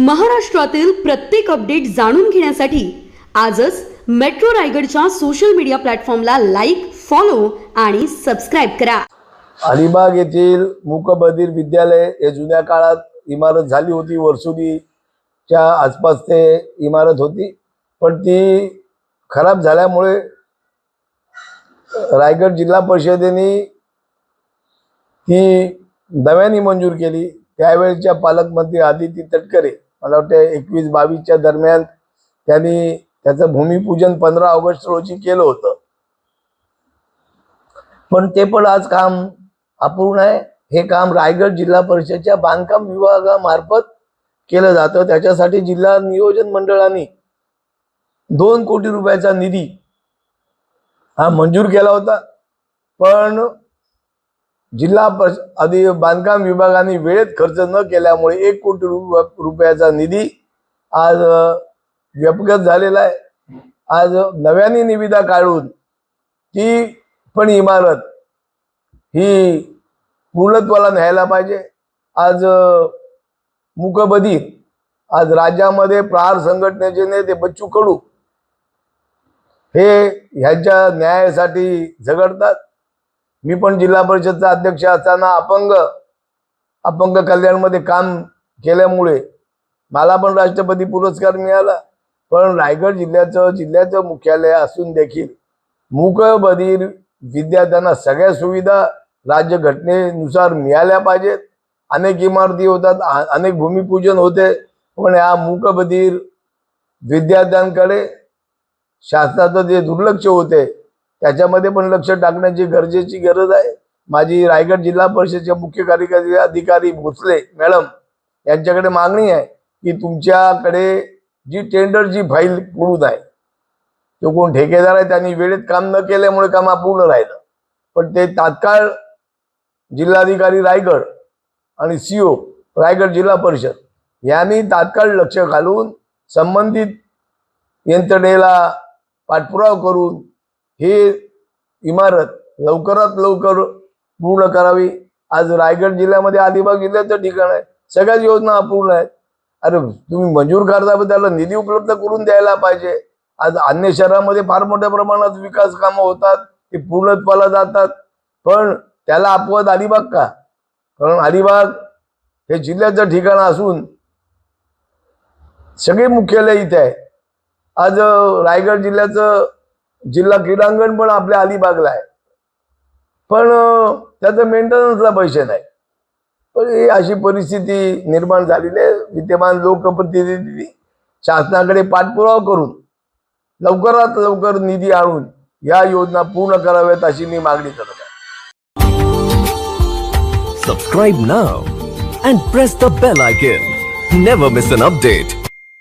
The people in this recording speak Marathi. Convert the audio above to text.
महाराष्ट्रातील प्रत्येक अपडेट जाणून घेण्यासाठी आजच मेट्रो रायगडच्या सोशल मीडिया प्लॅटफॉर्मला लाईक फॉलो आणि सबस्क्राईब करा. अलिबाग येथील मुकबधीर विद्यालय हे जुन्या काळात इमारत झाली होती वर्सुलीच्या आसपास ते इमारत होती. पण ती खराब झाल्यामुळे रायगड जिल्हा परिषदेने ती नव्याने मंजूर केली. त्यावेळेच्या पालकमंत्री आदिती तटकरे मला वाटतं एकवीस बावीसच्या दरम्यान त्यांनी त्याचं भूमिपूजन पंधरा ऑगस्ट रोजी केलं होतं. पण ते पण आज काम अपूर्ण आहे. हे काम रायगड जिल्हा परिषदच्या बांधकाम विभागामार्फत केलं जातं. त्याच्यासाठी जिल्हा नियोजन मंडळाने दोन कोटी रुपयाचा निधी हा मंजूर केला होता. पण जिल्हा परिष आधी बांधकाम विभागाने वेळेत खर्च न केल्यामुळे एक कोटी रुपयाचा निधी आज व्यपगत झालेला आहे. आज नव्याने निविदा काढून ती पण इमारत ही पूर्णत्वाला न्यायला पाहिजे. आज मुकबदी आज राज्यामध्ये प्रहार संघटनेचे नेते बच्चू कडू हे ह्यांच्या न्यायासाठी झगडतात. मी पण जिल्हा परिषदचा अध्यक्ष असताना अपंग अपंग कल्याणमध्ये काम केल्यामुळे मला पण राष्ट्रपती पुरस्कार मिळाला. पण रायगड जिल्ह्याचं जिल्ह्याचं मुख्यालय असून देखील मूकबधीर विद्यार्थ्यांना सगळ्या सुविधा राज्य घटनेनुसार मिळाल्या पाहिजेत. अनेक इमारती होतात अनेक भूमिपूजन होते पण या मूकबधीर विद्यार्थ्यांकडे शासनाचं जे दुर्लक्ष होते त्याच्यामध्ये पण लक्ष टाकण्याची गरजेची गरज आहे. माझी रायगड जिल्हा परिषदच्या मुख्य कार्यकारी अधिकारी भोसले मॅडम यांच्याकडे मागणी आहे की तुमच्याकडे जी टेंडरची फाईल पुरून आहे जो कोण ठेकेदार आहे त्यांनी वेळेत काम न केल्यामुळे काम अपूर्ण राहिलं. पण ते तात्काळ जिल्हाधिकारी रायगड आणि सीओ रायगड जिल्हा परिषद यांनी तात्काळ लक्ष घालून संबंधित यंत्रणेला पाठपुरावा करून ही इमारत लवकरात लवकर पूर्ण करावी. आज रायगड जिल्ह्यामध्ये अलिबाग जिल्ह्याचं ठिकाण आहे. सगळ्याच योजना अपूर्ण आहेत. अरे तुम्ही मंजूर करता पण त्याला निधी उपलब्ध करून द्यायला पाहिजे. आज अन्य शहरामध्ये फार मोठ्या प्रमाणात विकास कामं होतात ते पूर्णत्वाला जातात. पण त्याला अपवाद अलिबाग का? कारण अलिबाग हे जिल्ह्याचं ठिकाण असून सगळे मुख्यालय इथे आहे. आज रायगड जिल्ह्याचं जिल्हा क्रीडांगण पण आपल्या अलिबागला आहे. पण त्याचं मेंटेनन्सला पैसे नाही. पण ही अशी परिस्थिती निर्माण झालेली आहे. विद्यमान लोकप्रतिनिधी शासनाकडे पाठपुरावा करून लवकरात लवकर निधी आणून या योजना पूर्ण कराव्यात अशी मी मागणी करत आहे. Subscribe now and press the bell icon never miss an update